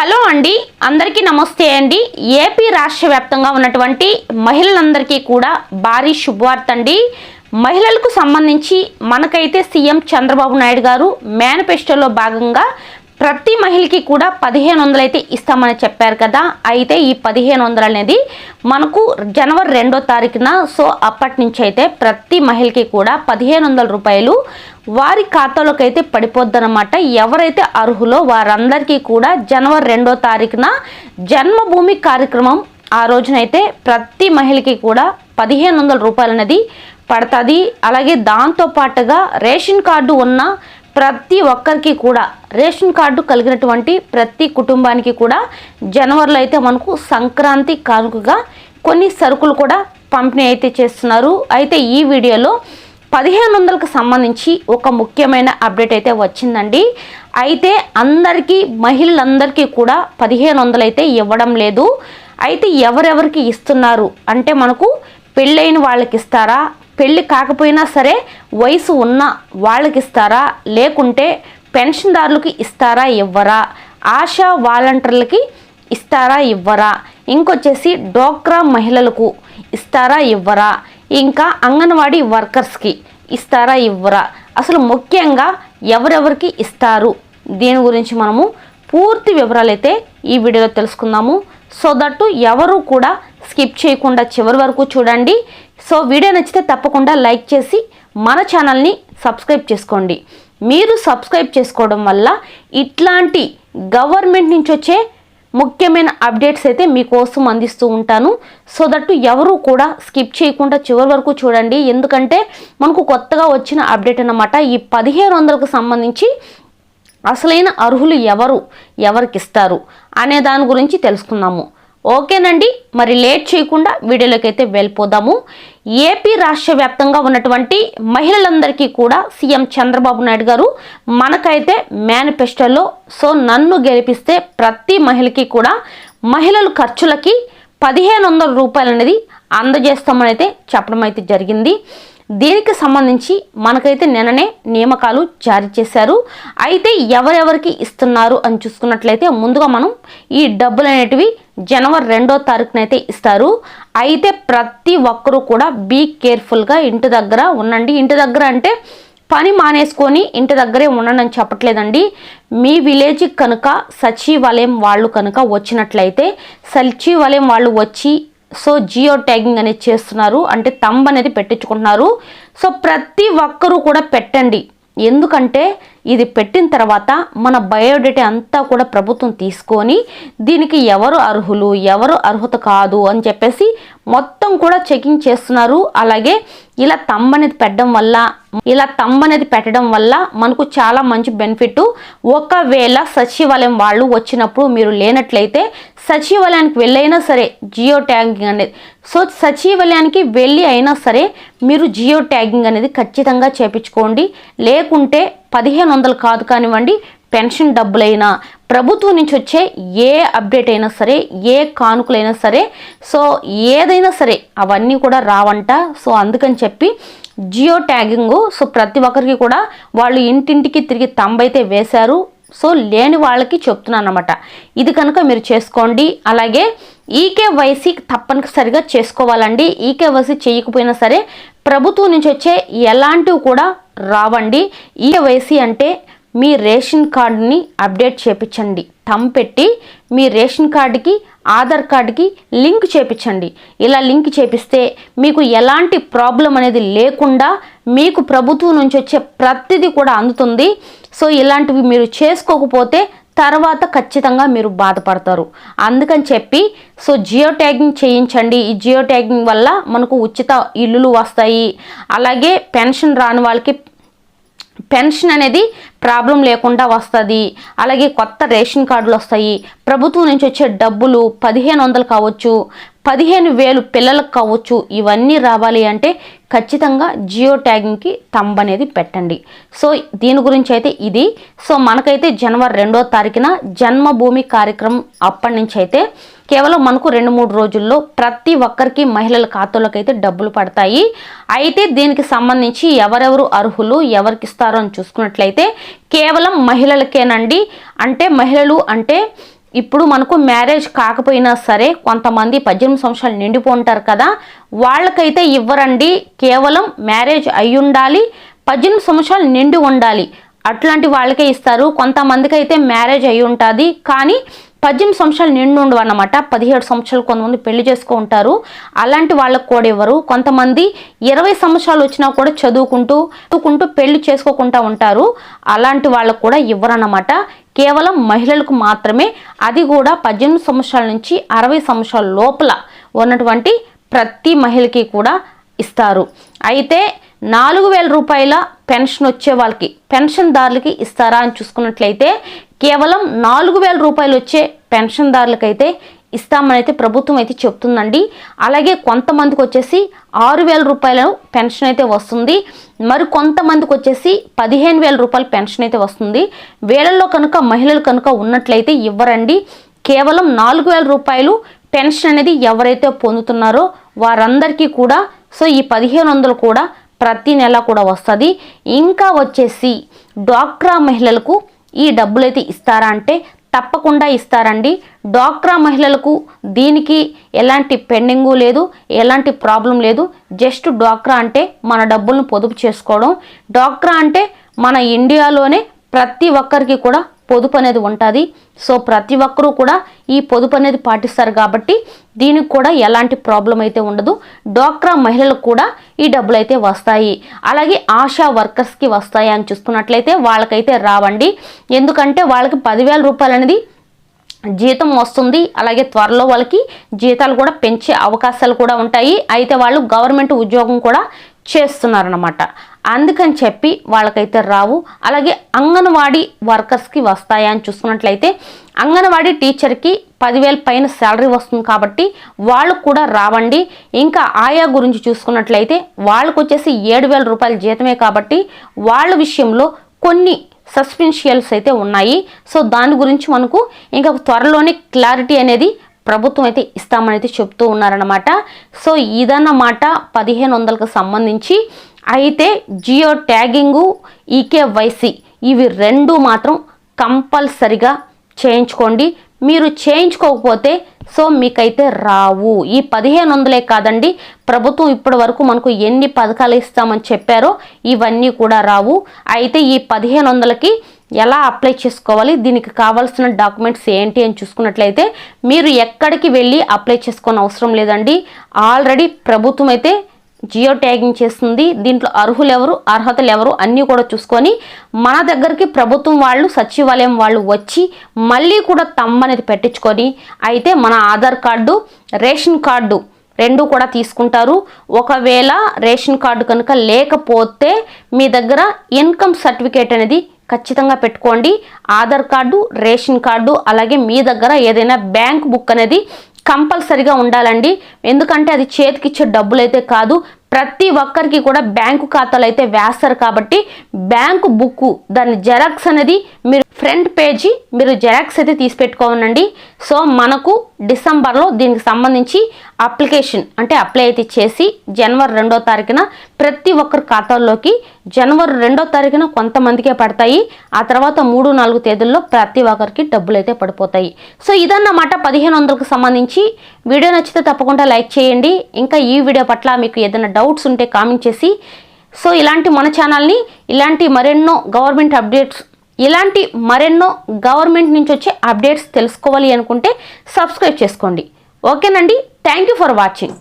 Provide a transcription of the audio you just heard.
Hello అండి అందరికీ నమస్తే అండి. ఏపీ రాష్ట్ర వ్యాప్తంగా ఉన్నటువంటి మహిళలందరికీ కూడా భారీ శుభవార్త అండి మహిళలకు సంబంధించి మనకైతే సీఎం చంద్రబాబు నాయుడు గారు మేనిఫెస్టోలో భాగంగా ప్రతి మహిళకి కూడా పదిహేను వందలు అయితే ఇస్తామని చెప్పారు కదా. అయితే ఈ పదిహేను వందలు అనేది మనకు జనవరి రెండో తారీఖున సో అప్పటి నుంచి అయితే ప్రతి మహిళకి కూడా పదిహేను వందల రూపాయలు వారి ఖాతాలోకి అయితే పడిపోద్దనమాట ఎవరైతే అర్హులో వారందరికీ కూడా జనవరి రెండో తారీఖున జన్మభూమి కార్యక్రమం ఆ రోజునైతే ప్రతి మహిళకి కూడా పదిహేను వందల రూపాయలు అనేది పడుతుంది. అలాగే దాంతో పాటుగా రేషన్ కార్డు ఉన్న ప్రతి ఒక్కరికి కూడా రేషన్ కార్డు కలిగినటువంటి ప్రతి కుటుంబానికి కూడా జనవరిలో అయితే మనకు సంక్రాంతి కానుకగా కొన్ని సరుకులు కూడా పంపిణీ అయితే చేస్తున్నారు. అయితే ఈ వీడియోలో పదిహేను వందలకు సంబంధించి ఒక ముఖ్యమైన అప్డేట్ అయితే వచ్చిందండి. అయితే అందరికీ మహిళలందరికీ కూడా పదిహేను వందలు అయితే ఇవ్వడం లేదు. అయితే ఎవరెవరికి ఇస్తున్నారు? అంటే మనకు పెళ్ళైన వాళ్ళకి ఇస్తారా పెళ్ళి కాకపోయినా సరే వయసు ఉన్న వాళ్ళకి ఇస్తారా లేకుంటే పెన్షన్దారులకి ఇస్తారా ఇవ్వరా? ఆశా వాలంటీర్లకి ఇస్తారా ఇవ్వరా? ఇంకొచ్చేసి డోక్రా మహిళలకు ఇస్తారా ఇవ్వరా? ఇంకా అంగన్వాడీ వర్కర్స్కి ఇస్తారా ఇవ్వరా? అసలు ముఖ్యంగా ఎవరెవరికి ఇస్తారు? దీని గురించి మనము పూర్తి వివరాలు అయితే ఈ వీడియోలో తెలుసుకుందాము. సో దట్టు ఎవరు కూడా స్కిప్ చేయకుండా చివరి వరకు చూడండి. సో వీడియో నచ్చితే తప్పకుండా లైక్ చేసి మన ఛానల్ని సబ్స్క్రైబ్ చేసుకోండి. మీరు సబ్స్క్రైబ్ చేసుకోవడం వల్ల ఇట్లాంటి గవర్నమెంట్ నుంచి వచ్చే ముఖ్యమైన అప్డేట్స్ అయితే మీకోసం అందిస్తూ ఉంటాను. సో దట్టు ఎవరు కూడా స్కిప్ చేయకుండా చివరి వరకు చూడండి. ఎందుకంటే మనకు కొత్తగా వచ్చిన అప్డేట్ అన్నమాట. ఈ పదిహేను వందలకు సంబంధించి అసలైన అర్హులు ఎవరు? ఎవరికి ఇస్తారు అనే దాని గురించి తెలుసుకుందాము. ఓకేనండి మరి లేట్ చేయకుండా వీడియోలోకి అయితే వెళ్ళిపోదాము. ఏపీ రాష్ట్ర వ్యాప్తంగా ఉన్నటువంటి మహిళలందరికీ కూడా సీఎం చంద్రబాబు నాయుడు గారు మనకైతే మేనిఫెస్టోలో సో నన్ను గెలిపిస్తే ప్రతి మహిళకి కూడా మహిళల ఖర్చులకి పదిహేను వందల రూపాయలు అనేది అందజేస్తామని అయితే చెప్పడం అయితే జరిగింది. దీనికి సంబంధించి మనకైతే నిన్ననే నియామకాలు జారీ చేశారు. అయితే ఎవరెవరికి ఇస్తున్నారు అని చూసుకున్నట్లయితే ముందుగా మనం ఈ డబ్బులు అనేటివి జనవరి రెండో తారీఖునైతే ఇస్తారు. అయితే ప్రతి ఒక్కరూ కూడా బీ కేర్ఫుల్గా ఇంటి దగ్గర ఉండండి. ఇంటి దగ్గర అంటే పని మానేసుకొని ఇంటి దగ్గరే ఉండండి అని చెప్పట్లేదండి. మీ విలేజ్ కనుక సచివాలయం వాళ్ళు కనుక వచ్చినట్లయితే సచివాలయం వాళ్ళు వచ్చి సో జియో ట్యాగింగ్ అనేది చేస్తున్నారు. అంటే తంబ్ అనేది పెట్టించుకుంటున్నారు. సో ప్రతి ఒక్కరూ కూడా పెట్టండి. ఎందుకంటే ఇది పెట్టిన తర్వాత మన బయోడేటా అంతా కూడా ప్రభుత్వం తీసుకొని దీనికి ఎవరు అర్హులు ఎవరు అర్హత కాదు అని చెప్పేసి మొత్తం కూడా చెకింగ్ చేస్తున్నారు. అలాగే ఇలా తమ్ అనేది పెట్టడం వల్ల ఇలా తమ్ అనేది పెట్టడం వల్ల మనకు చాలా మంచి బెనిఫిట్ ఒకవేళ సచివాలయం వాళ్ళు వచ్చినప్పుడు మీరు లేనట్లయితే సచివాలయానికి వెళ్ళైనా సరే జియో ట్యాగింగ్ అనేది సో సచివాలయానికి వెళ్ళి అయినా సరే మీరు జియో ట్యాగింగ్ అనేది ఖచ్చితంగా చేపించుకోండి. లేకుంటే పదిహేను వందలు కాదు కానివ్వండి పెన్షన్ డబ్బులైనా ప్రభుత్వం నుంచి వచ్చే ఏ అప్డేట్ అయినా సరే ఏ కానుకలైనా సరే సో ఏదైనా సరే అవన్నీ కూడా రావంట. సో అందుకని చెప్పి జియో ట్యాగింగ్ సో ప్రతి ఒక్కరికి కూడా వాళ్ళు ఇంటింటికి తిరిగి తంబైతే వేశారు. సో లేని వాళ్ళకి చెప్తున్నాను అనమాట ఇది కనుక మీరు చేసుకోండి. అలాగే ఈకేవైసీ తప్పనిసరిగా చేసుకోవాలండి. ఈకేవైసీ చేయకపోయినా సరే ప్రభుత్వం నుంచి వచ్చే ఎలాంటివి కూడా రావండి. ఈకేవైసీ అంటే మీ రేషన్ కార్డుని అప్డేట్ చేపించండి. థమ్ పెట్టి మీ రేషన్ కార్డుకి ఆధార్ కార్డుకి లింక్ చేపించండి. ఇలా లింక్ చేపిస్తే మీకు ఎలాంటి ప్రాబ్లం అనేది లేకుండా మీకు ప్రభుత్వం నుంచి వచ్చే ప్రతిదీ కూడా అందుతుంది. సో ఇలాంటివి మీరు చేసుకోకపోతే తర్వాత ఖచ్చితంగా మీరు బాధపడతారు. అందుకని చెప్పి సో జియో ట్యాగింగ్ చేయించండి. ఈ జియో ట్యాగింగ్ వల్ల మనకు ఉచిత ఇల్లులు వస్తాయి. అలాగే పెన్షన్ రాని వాళ్ళకి పెన్షన్ అనేది ప్రాబ్లం లేకుండా వస్తుంది. అలాగే కొత్త రేషన్ కార్డులు వస్తాయి. ప్రభుత్వం నుంచి వచ్చే డబ్బులు పదిహేను వందలు కావచ్చు పదిహేను వేలు పిల్లలకు కావచ్చు ఇవన్నీ రావాలి అంటే ఖచ్చితంగా జియో ట్యాగింగ్కి తంబ్ అనేది పెట్టండి. సో దీని గురించి అయితే ఇది. సో మనకైతే జనవరి రెండో తారీఖున జన్మభూమి కార్యక్రమం అప్పటి నుంచి అయితే కేవలం మనకు రెండు మూడు రోజుల్లో ప్రతి ఒక్కరికి మహిళల ఖాతాలోకైతే అయితే డబ్బులు పడతాయి. అయితే దీనికి సంబంధించి ఎవరెవరు అర్హులు ఎవరికి ఇస్తారో అని చూసుకున్నట్లయితే కేవలం మహిళలకేనండి. అంటే మహిళలు అంటే ఇప్పుడు మనకు మ్యారేజ్ కాకపోయినా సరే కొంతమంది పద్దెనిమిది సంవత్సరాలు నిండిపోంటారు కదా వాళ్ళకైతే ఇవ్వరండి. కేవలం మ్యారేజ్ అయి ఉండాలి పద్దెనిమిది సంవత్సరాలు నిండి ఉండాలి. అట్లాంటి వాళ్ళకే ఇస్తారు. కొంతమందికి అయితే మ్యారేజ్ అయి ఉంటుంది. కానీ పద్దెనిమిది సంవత్సరాలు నిండు ఉండవు అన్నమాట పదిహేడు సంవత్సరాలు కొంతమంది పెళ్ళి చేసుకో ఉంటారు. అలాంటి వాళ్ళకు కూడా ఇవ్వరు కొంతమంది ఇరవై సంవత్సరాలు వచ్చినా కూడా చదువుకుంటూ చదువుకుంటూ పెళ్ళి చేసుకోకుండా ఉంటారు. అలాంటి వాళ్ళకు కూడా ఇవ్వరన్నమాట కేవలం మహిళలకు మాత్రమే. అది కూడా పద్దెనిమిది సంవత్సరాల నుంచి అరవై సంవత్సరాల లోపల ఉన్నటువంటి ప్రతి మహిళకి కూడా ఇస్తారు. అయితే నాలుగు వేల రూపాయల పెన్షన్ వచ్చే వాళ్ళకి పెన్షన్దారులకి ఇస్తారా అని చూసుకున్నట్లయితే కేవలం నాలుగు వేల రూపాయలు వచ్చే పెన్షన్దారులకైతే ఇస్తామనైతే ప్రభుత్వం అయితే చెప్తుందండి. అలాగే కొంతమందికి వచ్చేసి ఆరు వేల రూపాయల పెన్షన్ అయితే వస్తుంది. మరి కొంతమందికి వచ్చేసి పదిహేను వేల రూపాయల పెన్షన్ అయితే వస్తుంది. వేళల్లో కనుక మహిళలు కనుక ఉన్నట్లయితే ఇవ్వరండి. కేవలం నాలుగు వేల రూపాయలు పెన్షన్ అనేది ఎవరైతే పొందుతున్నారో వారందరికీ కూడా సో ఈ పదిహేను వందలు కూడా ప్రతి నెల కూడా వస్తుంది. ఇంకా వచ్చేసి డ్వాక్రా మహిళలకు ఈ డబ్బులు అయితే ఇస్తారా అంటే తప్పకుండా ఇస్తారండి. డ్వాక్రా మహిళలకు దీనికి ఎలాంటి పెండింగు లేదు ఎలాంటి ప్రాబ్లం లేదు. జస్ట్ డ్వాక్రా అంటే మన డబ్బులను పొదుపు చేసుకోవడం. డ్వాక్రా అంటే మన ఇండియాలోనే ప్రతి ఒక్కరికి కూడా పొదుపు అనేది ఉంటుంది. సో ప్రతి ఒక్కరూ కూడా ఈ పొదుపు అనేది పాటిస్తారు కాబట్టి దీనికి కూడా ఎలాంటి ప్రాబ్లం అయితే ఉండదు. డ్వాక్రా మహిళలకు కూడా ఈ డబ్బులు అయితే వస్తాయి. అలాగే ఆశా వర్కర్స్కి వస్తాయి అని చూసుకున్నట్లయితే వాళ్ళకైతే రావండి. ఎందుకంటే వాళ్ళకి పదివేల రూపాయలు అనేది జీతం వస్తుంది. అలాగే త్వరలో వాళ్ళకి జీతాలు కూడా పెంచే అవకాశాలు కూడా ఉంటాయి. అయితే వాళ్ళు గవర్నమెంట్ ఉద్యోగం కూడా చేస్తున్నారనమాట అందుకని చెప్పి వాళ్ళకైతే రావు. అలాగే అంగన్వాడీ వర్కర్స్కి వస్తాయా అని చూసుకున్నట్లయితే అంగన్వాడీ టీచర్కి పదివేల పైన శాలరీ వస్తుంది కాబట్టి వాళ్ళు కూడా రావండి. ఇంకా ఆయా గురించి చూసుకున్నట్లయితే వాళ్ళకు వచ్చేసి ఏడు వేల రూపాయల జీతమే కాబట్టి వాళ్ళ విషయంలో కొన్ని సస్పెన్షియల్స్ అయితే ఉన్నాయి. సో దాని గురించి మనకు ఇంకా త్వరలోనే క్లారిటీ అనేది ప్రభుత్వం అయితే ఇస్తామని అయితే చెప్తూ ఉన్నారనమాట సో ఇదన్నమాట పదిహేను వందలకు సంబంధించి. అయితే జియో ట్యాగింగు ఈకేవైసీ ఇవి రెండు మాత్రం కంపల్సరిగా చేయించుకోండి. మీరు చేయించుకోకపోతే సో మీకైతే రావు. ఈ పదిహేను వందలే కాదండి ప్రభుత్వం ఇప్పటి వరకు మనకు ఎన్ని పథకాలు ఇస్తామని చెప్పారో ఇవన్నీ కూడా రావు. అయితే ఈ పదిహేను వందలకి ఎలా అప్లై చేసుకోవాలి దీనికి కావాల్సిన డాక్యుమెంట్స్ ఏంటి అని చూసుకున్నట్లయితే మీరు ఎక్కడికి వెళ్ళి అప్లై చేసుకోని అవసరం లేదండి. ఆల్రెడీ ప్రభుత్వం అయితే జియో ట్యాగింగ్ చేస్తుంది. దీంట్లో అర్హులు ఎవరు అర్హతలు ఎవరు అన్నీ కూడా చూసుకొని మన దగ్గరికి ప్రభుత్వం వాళ్ళు సచివాలయం వాళ్ళు వచ్చి మళ్ళీ కూడా తమ్మనేది పెట్టించుకొని అయితే మన ఆధార్ కార్డు రేషన్ కార్డు రెండు కూడా తీసుకుంటారు. ఒకవేళ రేషన్ కార్డు కనుక లేకపోతే మీ దగ్గర ఇన్కమ్ సర్టిఫికేట్ అనేది ఖచ్చితంగా పెట్టుకోండి. ఆధార్ కార్డు రేషన్ కార్డు అలాగే మీ దగ్గర ఏదైనా బ్యాంక్ బుక్ అనేది కంపల్సరిగా ఉండాలండి. ఎందుకంటే అది చేతికిచ్చే డబ్బులు అయితే కాదు ప్రతి ఒక్కరికి కూడా బ్యాంకు ఖాతాలు అయితే వేస్తారు కాబట్టి బ్యాంకు బుక్ దాని జెరాక్స్ అనేది మీరు ఫ్రంట్ పేజీ మీరు జెరాక్స్ అయితే తీసి పెట్టుకోనండి. సో మనకు డిసెంబర్లో దీనికి సంబంధించి అప్లికేషన్ అంటే అప్లై అయితే చేసి జనవరి రెండో తారీఖున ప్రతి ఒక్కరి ఖాతాల్లోకి జనవరి రెండో తారీఖున కొంతమందికే పడతాయి. ఆ తర్వాత మూడు నాలుగు తేదీల్లో ప్రతి ఒక్కరికి డబ్బులు అయితే పడిపోతాయి. సో ఇదన్నమాట పదిహేను వందలకు సంబంధించి. వీడియో నచ్చితే తప్పకుండా లైక్ చేయండి. ఇంకా ఈ వీడియో పట్ల మీకు ఏదైనా డౌట్స్ ఉంటే కామెంట్ చేసి. సో ఇలాంటి మన ఛానల్ని ఇలాంటి మరెన్నో గవర్నమెంట్ అప్డేట్స్ ఇలాంటి మరెన్నో గవర్నమెంట్ నుంచి వచ్చే అప్డేట్స్ తెలుసుకోవాలి అనుకుంటే సబ్స్క్రైబ్ చేసుకోండి. ఓకేనండి? Thank you for watching